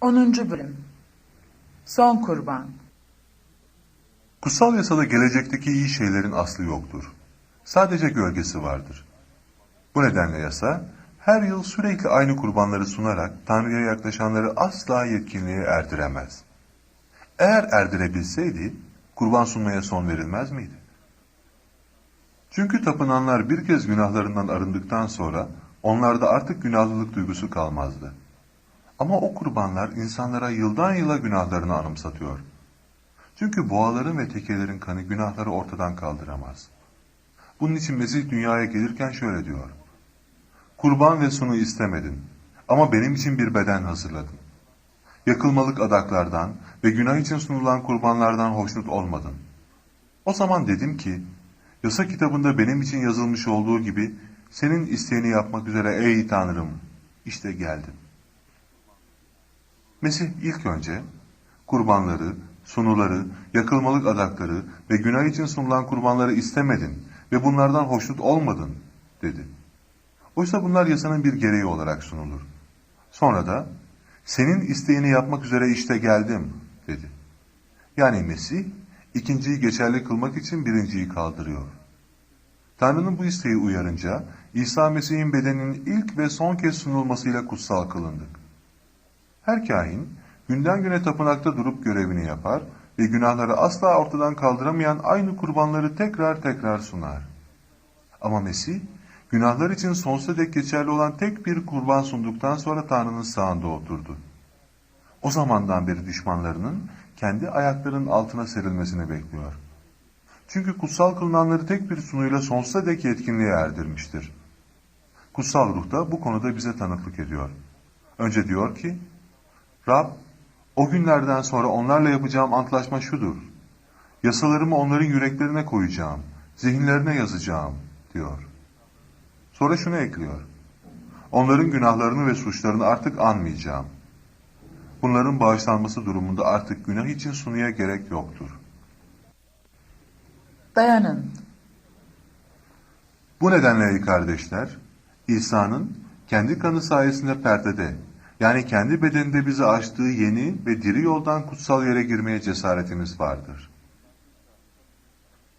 10. Bölüm Son Kurban Kutsal yasada gelecekteki iyi şeylerin aslı yoktur. Sadece gölgesi vardır. Bu nedenle yasa, her yıl sürekli aynı kurbanları sunarak Tanrı'ya yaklaşanları asla yetkinliğe erdiremez. Eğer erdirebilseydi, kurban sunmaya son verilmez miydi? Çünkü tapınanlar bir kez günahlarından arındıktan sonra onlarda artık günahlılık duygusu kalmazdı. Ama o kurbanlar insanlara yıldan yıla günahlarını anımsatıyor. Çünkü boğaların ve tekelerin kanı günahları ortadan kaldıramaz. Bunun için Mesih dünyaya gelirken şöyle diyor. Kurban ve sunu istemedin ama benim için bir beden hazırladın. Yakılmalık adaklardan ve günah için sunulan kurbanlardan hoşnut olmadın. O zaman dedim ki, yasa kitabında benim için yazılmış olduğu gibi senin isteğini yapmak üzere ey Tanrım, işte geldim. Mesih ilk önce kurbanları, sunuları, yakılmalık adakları ve günah için sunulan kurbanları istemedin ve bunlardan hoşnut olmadın dedi. Oysa bunlar yasanın bir gereği olarak sunulur. Sonra da senin isteğini yapmak üzere işte geldim dedi. Yani Mesih ikinciyi geçerli kılmak için birinciyi kaldırıyor. Tanrı'nın bu isteği uyarınca İsa Mesih'in bedeninin ilk ve son kez sunulmasıyla kutsal kılındık. Her kahin günden güne tapınakta durup görevini yapar ve günahları asla ortadan kaldıramayan aynı kurbanları tekrar tekrar sunar. Ama Mesih, günahlar için sonsuza dek geçerli olan tek bir kurban sunduktan sonra Tanrı'nın sağında oturdu. O zamandan beri düşmanlarının kendi ayaklarının altına serilmesini bekliyor. Çünkü kutsal kılınanları tek bir sunuyla sonsuza dek yetkinliğe erdirmiştir. Kutsal ruh da bu konuda bize tanıklık ediyor. Önce diyor ki, Rab, o günlerden sonra onlarla yapacağım antlaşma şudur. Yasalarımı onların yüreklerine koyacağım, zihinlerine yazacağım, diyor. Sonra şunu ekliyor. Onların günahlarını ve suçlarını artık anmayacağım. Bunların bağışlanması durumunda artık günah için sunuya gerek yoktur. Dayanın. Bu nedenle ey kardeşler, İsa'nın kendi kanı sayesinde perdede, yani kendi bedeninde bizi açtığı yeni ve diri yoldan kutsal yere girmeye cesaretimiz vardır.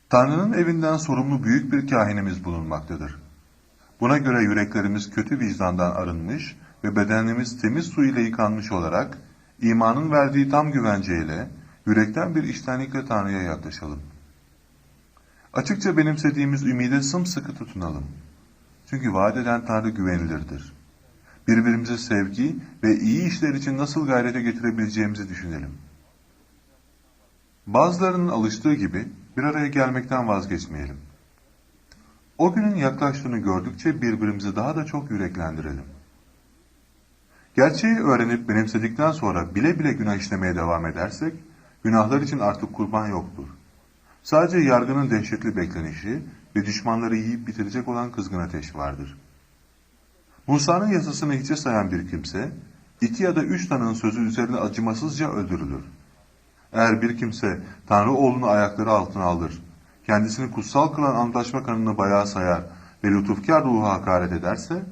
Tanrı'nın evinden sorumlu büyük bir kahinimiz bulunmaktadır. Buna göre yüreklerimiz kötü vicdandan arınmış ve bedenimiz temiz su ile yıkanmış olarak, imanın verdiği tam güvenceyle, yürekten bir iştenlikle Tanrı'ya yaklaşalım. Açıkça benimsediğimiz ümide sımsıkı tutunalım. Çünkü vaat eden Tanrı güvenilirdir. Birbirimize sevgi ve iyi işler için nasıl gayrete getirebileceğimizi düşünelim. Bazılarının alıştığı gibi bir araya gelmekten vazgeçmeyelim. O günün yaklaştığını gördükçe birbirimizi daha da çok yüreklendirelim. Gerçeği öğrenip benimsedikten sonra bile bile günah işlemeye devam edersek, günahlar için artık kurban yoktur. Sadece yargının dehşetli beklenişi ve düşmanları yiyip bitirecek olan kızgın ateş vardır. Musa'nın yasasını hiçe sayan bir kimse, iki ya da üç tanığın sözü üzerine acımasızca öldürülür. Eğer bir kimse Tanrı oğlunu ayakları altına alır, kendisini kutsal kılan antlaşma kanını bayağı sayar ve lütufkar ruha hakaret ederse,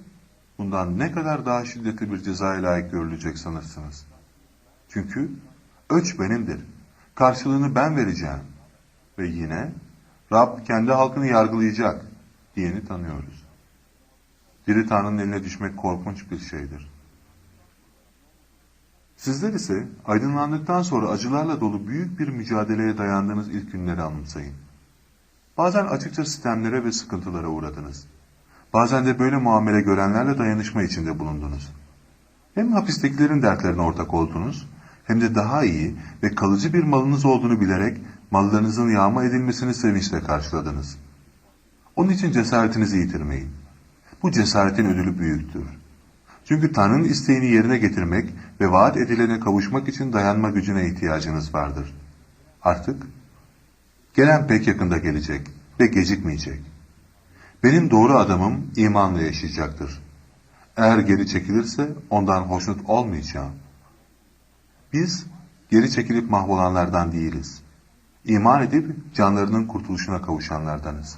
bundan ne kadar daha şiddetli bir cezaya layık görülecek sanırsınız. Çünkü öç benimdir, karşılığını ben vereceğim. Ve yine Rab kendi halkını yargılayacak diyeni tanıyoruz. Diri Tanrı'nın eline düşmek korkunç bir şeydir. Sizler ise aydınlandıktan sonra acılarla dolu büyük bir mücadeleye dayandığınız ilk günleri anımsayın. Bazen açıkça sistemlere ve sıkıntılara uğradınız. Bazen de böyle muamele görenlerle dayanışma içinde bulundunuz. Hem hapistekilerin dertlerine ortak oldunuz, hem de daha iyi ve kalıcı bir malınız olduğunu bilerek mallarınızın yağma edilmesini sevinçle karşıladınız. Onun için cesaretinizi yitirmeyin. Bu cesaretin ödülü büyüktür. Çünkü Tanrı'nın isteğini yerine getirmek ve vaat edilene kavuşmak için dayanma gücüne ihtiyacınız vardır. Artık gelen pek yakında gelecek ve gecikmeyecek. Benim doğru adamım imanla yaşayacaktır. Eğer geri çekilirse ondan hoşnut olmayacağım. Biz geri çekilip mahvolanlardan değiliz. İman edip canlarının kurtuluşuna kavuşanlardanız.